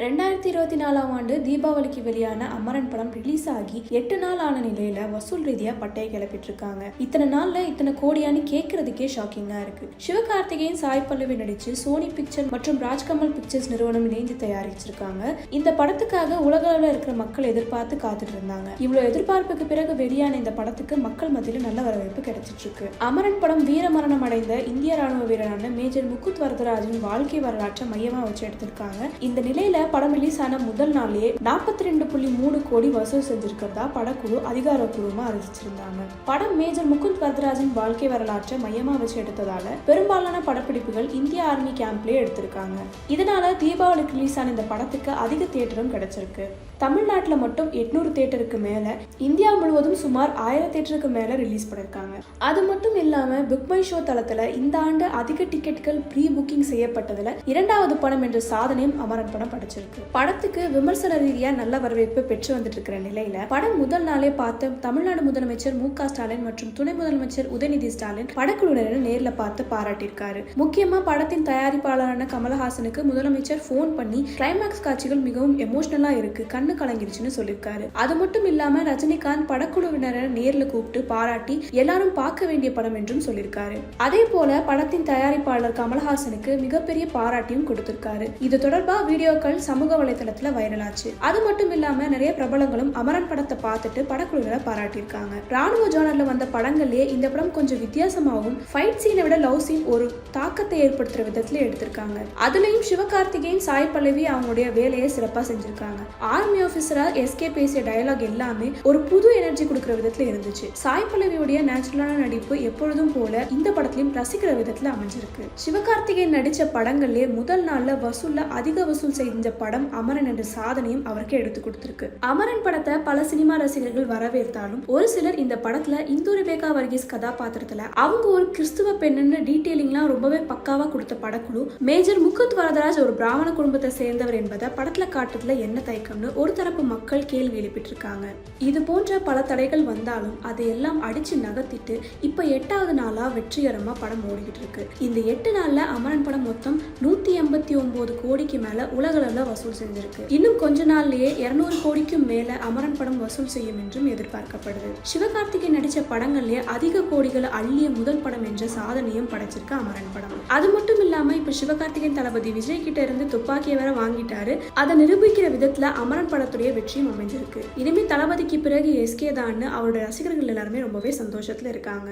ரெண்டாயிரத்தி இருபத்தி நாலாம் ஆண்டு தீபாவளிக்கு வெளியான அமரன் படம் ரிலீஸ் ஆகி எட்டு நாள் ஆன நிலையில வசூல் ரீதியா பட்டையை கிளப்பிட்டு இருக்காங்க இத்தனை நாள்ல இத்தனை கோடியான்னு கேட்கறதுக்கே ஷாக்கிங்கா இருக்கு. சிவகார்த்திகேயன் சாய் பல்லவி நடிச்சு சோனி பிக்சர் மற்றும் ராஜ்கமல் பிக்சர்ஸ் நிறுவனம் இணைந்து தயாரிச்சிருக்காங்க. இந்த படத்துக்காக உலக அளவில் இருக்கிற மக்கள் எதிர்பார்த்து காத்துட்டு இருந்தாங்க இவ்வளவு எதிர்பார்ப்புக்கு பிறகு வெளியான இந்த படத்துக்கு மக்கள் மத்தியில் நல்ல வரவேற்பு கிடைச்சிட்டு இருக்கு அமரன் படம் வீரமரணம் அடைந்த இந்திய ராணுவ வீரரான மேஜர் முகுத் வரதராஜின் வாழ்க்கை வரலாற்றை மையமா வச்சு எடுத்திருக்காங்க. இந்த நிலையில படம் ரிலீஸ் ஆன முதல் நாள்லயே நாற்பத்தி ரெண்டு புள்ளி மூணு கோடி வசூல் செஞ்சிருக்கிறதா படக்குழு அதிகாரப்பூர்வமா அறிவிச்சிருந்தாங்க. படம் மேஜர் முகுந்த் வரதராஜன் வாழ்க்கை வரலாற்றை மையமா வச்சு எடுத்ததால பெரும்பாலான படப்பிடிப்புகள் இந்திய ஆர்மி கேம்ப்லயே எடுத்திருக்காங்க. இதனால தீபாவளிக்கு ரிலீஸ் ஆன இந்த படத்துக்கு அதிக தியேட்டரும் கிடைச்சிருக்கு. தமிழ்நாட்டில் மட்டும் எட்நூறு தியேட்டருக்கு மேல இந்தியா முழுவதும் சுமார் ஆயிரம் தியேட்டருக்கு மேல ரிலீஸ் பண்ணிருக்காங்க. அது மட்டும் இல்லாம புக்மை ஷோ தளத்துல இந்த ஆண்டு அதிக டிக்கெட்கள் ப்ரீ புக்கிங் செய்யப்பட்டதுல இரண்டாவது படம் என்ற சாதனையும் அமரன் படம் ஆரம்பிச்சிருக்கு படத்துக்கு விமர்சன ரீதியா நல்ல வரவேற்பு பெற்று வந்துட்டு இருக்கிற நிலையில படம் முதல் நாளே பார்த்து தமிழ்நாடு முதலமைச்சர் மு ஸ்டாலின் மற்றும் துணை முதலமைச்சர் உதயநிதி ஸ்டாலின் படக்குழுவினரை நேரில் பார்த்து பாராட்டியிருக்காரு. முக்கியமா படத்தின் தயாரிப்பாளரான கமலஹாசனுக்கு முதலமைச்சர் போன் பண்ணி கிளைமேக்ஸ் காட்சிகள் மிகவும் எமோஷனலா இருக்கு கண்ணு கலங்கிருச்சுன்னு சொல்லியிருக்காரு. அது மட்டும் இல்லாம ரஜினிகாந்த் படக்குழுவினரை நேர்ல கூப்பிட்டு பாராட்டி எல்லாரும் பார்க்க வேண்டிய படம் என்றும் சொல்லியிருக்காரு. அதே போல படத்தின் தயாரிப்பாளர் கமலஹாசனுக்கு மிகப்பெரிய பாராட்டியும் கொடுத்திருக்காரு. இது தொடர்பா வீடியோக்கள் சமூக வலைதளத்துல வைரலாச்சு அது மட்டும் இல்லாம நிறைய பிரபலங்களும் அமரன் படத்தை பார்த்துட்டு படக்குழுவில பாராட்டியிருக்காங்க. ராணுவ ஜோனர்ல வந்த படங்கள்லயே இந்த படம் கொஞ்சம் வித்தியாசமாகவும் ஃபைட் சீனை விட லவ் சீன் ஒரு தாக்கத்தை ஏற்படுத்துற விதத்துல எடுத்திருக்காங்க. அதுலயும் சிவகார்த்திகேயன் சாய் பல்லவி அவங்களுடைய வேலையை சிறப்பா செஞ்சிருக்காங்க. ஆர்மி ஆபீசரா எஸ்கே பேசிய டயலாக் எல்லாமே ஒரு புது எனர்ஜி கொடுக்குற விதத்துல இருந்துச்சு. சாய் பல்லவியுடைய நேச்சுரலான நடிப்பு எப்பொழுதும் போல இந்த படத்திலையும் ரசிக்கிற விதத்துல அமைஞ்சிருக்கு. சிவகார்த்திகேயன் நடிச்ச படங்கள்லயே முதல் நாள்ல வசூல்ல அதிக வசூல் செஞ்ச படம் அமரன் என்ற சாதனையும் அவருக்கு எடுத்து கொடுத்திருக்கு. அமரன் படத்தை பல சினிமா ரசிகர்கள் வரவேற்றாலும் ஒரு சிலர் இந்த படத்துல இந்து ரெபேகா வர்கீஸ் கதாபாத்திரத்துல அவங்க ஒரு கிறிஸ்துவ பெண்ணுன்னு டீட்டெயிலிங்லாம் ரொம்பவே பக்காவா கொடுத்த படக்குழு. மேஜர் முகுத் வரதராஜ் ஒரு பிராமண குடும்பத்தை சேர்ந்தவர் என்பதை படத்துல காட்டுறதுல என்ன தயக்கம்னு ஒரு தரப்பு மக்கள் கேள்வி எழுப்பிட்டிருக்காங்க. இது போன்ற பல தடைகள் வந்தாலும் அதையெல்லாம் அடிச்சு நகர்த்திட்டு இப்ப எட்டாவது நாளா வெற்றிகரமா படம் ஓடிக்கிட்டு இருக்கு. இந்த எட்டு நாள்ல அமரன் படம் மொத்தம் நூத்தி எண்பத்தி ஒன்பது கோடிக்கு மேல உலகளவில் ரூபாய் வசூல் செஞ்சிருக்கு இன்னும் கொஞ்ச நாள்லயே இருநூறு கோடிக்கும் மேல அமரன் படம் வசூல் செய்யும் என்றும் எதிர்பார்க்கப்படுது. சிவகார்த்திகேயன் நடிச்ச படங்கள்லயே அதிக கோடிகளை அள்ளிய முதல் படம் என்ற சாதனையும் படைச்சிருக்கு அமரன் படம். அது மட்டும் இல்லாம இப்ப சிவகார்த்திகேயன் தளபதி விஜய் கிட்ட இருந்து துப்பாக்கியை வேற வாங்கிட்டாரு. அதை நிரூபிக்கிற விதத்துல அமரன் படத்துடைய வெற்றியும் அமைஞ்சிருக்கு. இனிமே தளபதிக்கு பிறகு எஸ்கே தான்னு அவரோட ரசிகர்கள் எல்லாருமே ரொம்பவே சந்தோஷத்துல இருக்காங்க.